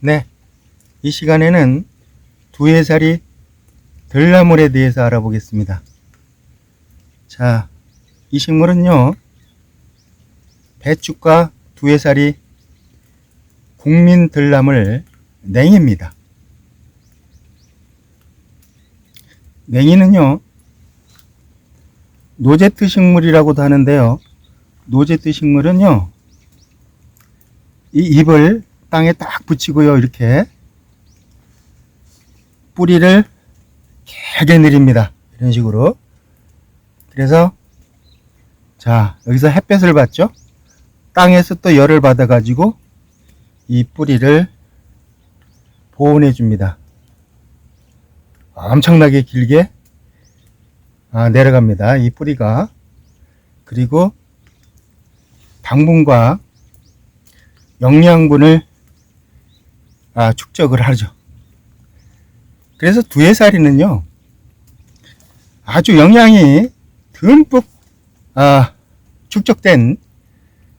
네. 이 시간에는 두해살이 들나물에 대해서 알아보겠습니다. 자, 이 식물은요, 배추과 두해살이 국민 들나물 냉입니다. 냉이는요, 노제트 식물이라고도 하는데요. 노제트 식물은요, 이 잎을 땅에 딱 붙이고요, 이렇게 뿌리를 길게 내립니다. 이런 식으로. 그래서, 자, 여기서 햇볕을 받죠? 땅에서 또 열을 받아 가지고 이 뿌리를 보온해 줍니다. 엄청나게 길게 아, 내려갑니다. 이 뿌리가. 그리고 당분과 영양분을 아, 축적을 하죠. 그래서 두해살이는요, 아주 영양이 듬뿍 아, 축적된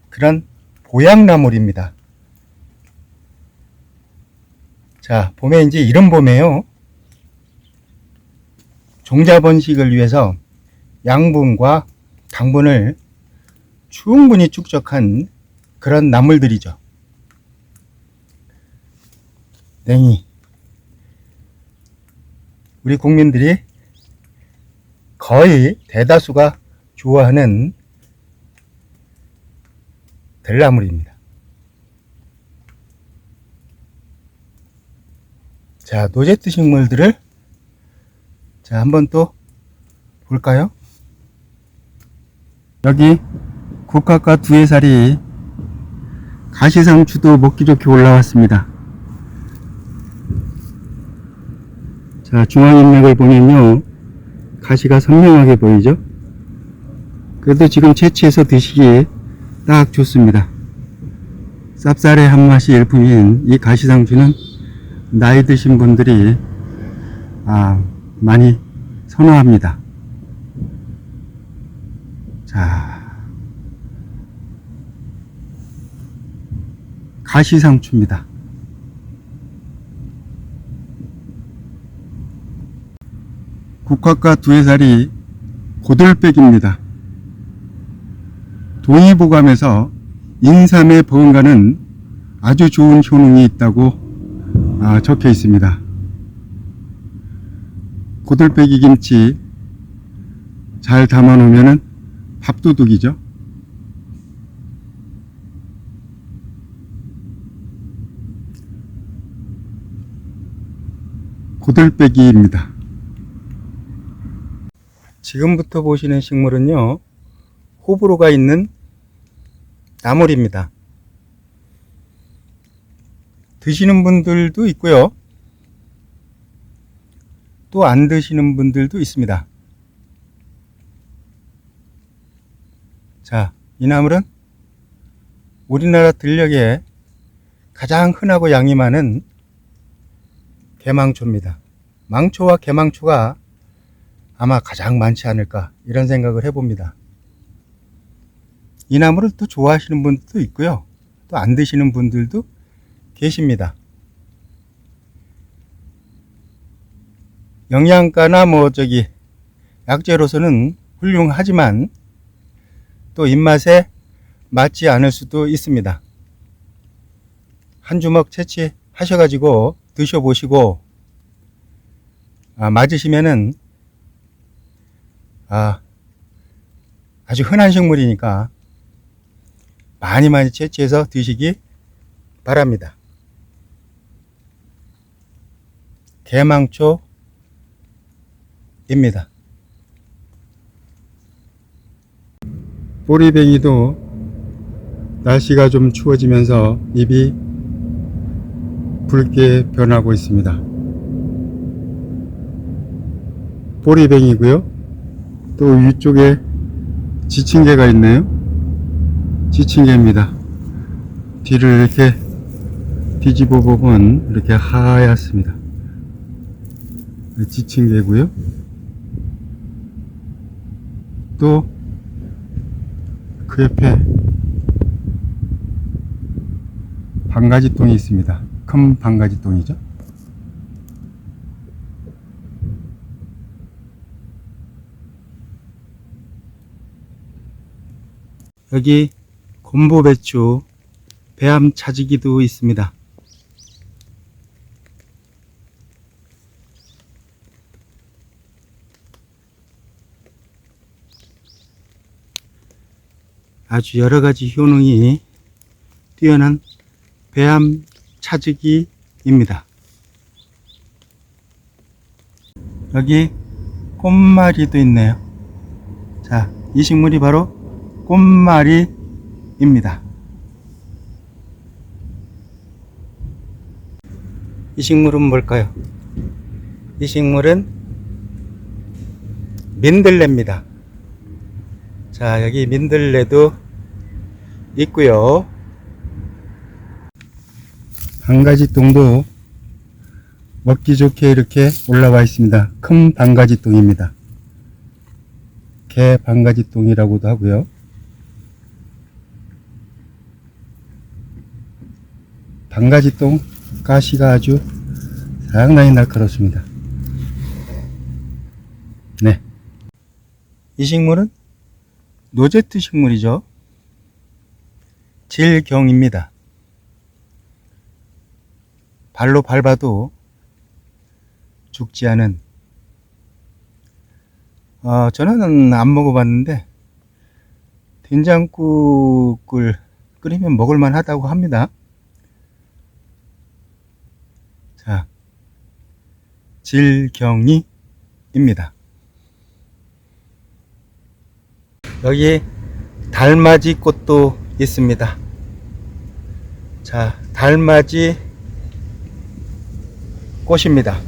그런 보양나물입니다. 자, 봄에 이제 이런 봄에요. 종자 번식을 위해서 양분과 당분을 충분히 축적한 그런 나물들이죠. 냉이. 우리 국민들이 거의 대다수가 좋아하는 들나물입니다. 자, 노제트 식물들을 자, 한번 또 볼까요? 여기 국화과 두해살이 가시상추도 먹기 좋게 올라왔습니다. 자, 중앙인맥을 보면요. 가시가 선명하게 보이죠? 그래도 지금 채취해서 드시기에 딱 좋습니다. 쌉쌀의 한 맛이 일품인 이 가시상추는 나이 드신 분들이 아, 많이 선호합니다. 자, 가시상추입니다. 국화과 두해살이 고들백입니다. 동의보감에서 인삼의 버금가는 아주 좋은 효능이 있다고 아, 적혀 있습니다. 고들빼기 김치 잘 담아 놓으면 밥도둑이죠. 고들빼기입니다. 지금부터 보시는 식물은요, 호불호가 있는 나물입니다. 드시는 분들도 있고요. 또 안 드시는 분들도 있습니다. 자, 이 나물은 우리나라 들녘에 가장 흔하고 양이 많은 개망초입니다. 망초와 개망초가 아마 가장 많지 않을까 이런 생각을 해봅니다. 이 나물을 또 좋아하시는 분들도 있고요. 또 안 드시는 분들도 계십니다. 영양가나 뭐 저기 약재로서는 훌륭하지만 또 입맛에 맞지 않을 수도 있습니다. 한 주먹 채취하셔가지고 드셔보시고 아, 맞으시면은 아, 아주 흔한 식물이니까 많이 많이 채취해서 드시기 바랍니다. 개망초입니다. 보리뱅이도 날씨가 좀 추워지면서 잎이 붉게 변하고 있습니다. 보리뱅이고요. 또 위쪽에 지친개가 있네요. 지친개입니다. 뒤를 이렇게 뒤집어 보면 이렇게 하얗습니다. 지친개고요. 또 그 옆에 반가지통이 있습니다. 큰 방가지똥이죠. 여기 곰보배추 배암 차지기도 있습니다. 아주 여러 가지 효능이 뛰어난 배암 차지기입니다. 여기 꽃말이도 있네요. 자, 이 식물이 바로 꽃말이입니다. 이 식물은 뭘까요? 이 식물은 민들레입니다. 자, 여기 민들레도 있고요. 한 가지 똥도 먹기 좋게 이렇게 올라와 있습니다. 큰 반가지 똥입니다. 개 반가지 똥이라고도 하고요. 반가지 똥 가시가 아주 상당히 날카롭습니다. 네. 이 식물은 노제트 식물이죠. 질경입니다. 발로 밟아도 죽지 않은 어, 저는 안 먹어봤는데 된장국을 끓이면 먹을만 하다고 합니다. 자, 질경이입니다. 여기 달맞이 꽃도 있습니다. 자, 달맞이 꽃입니다.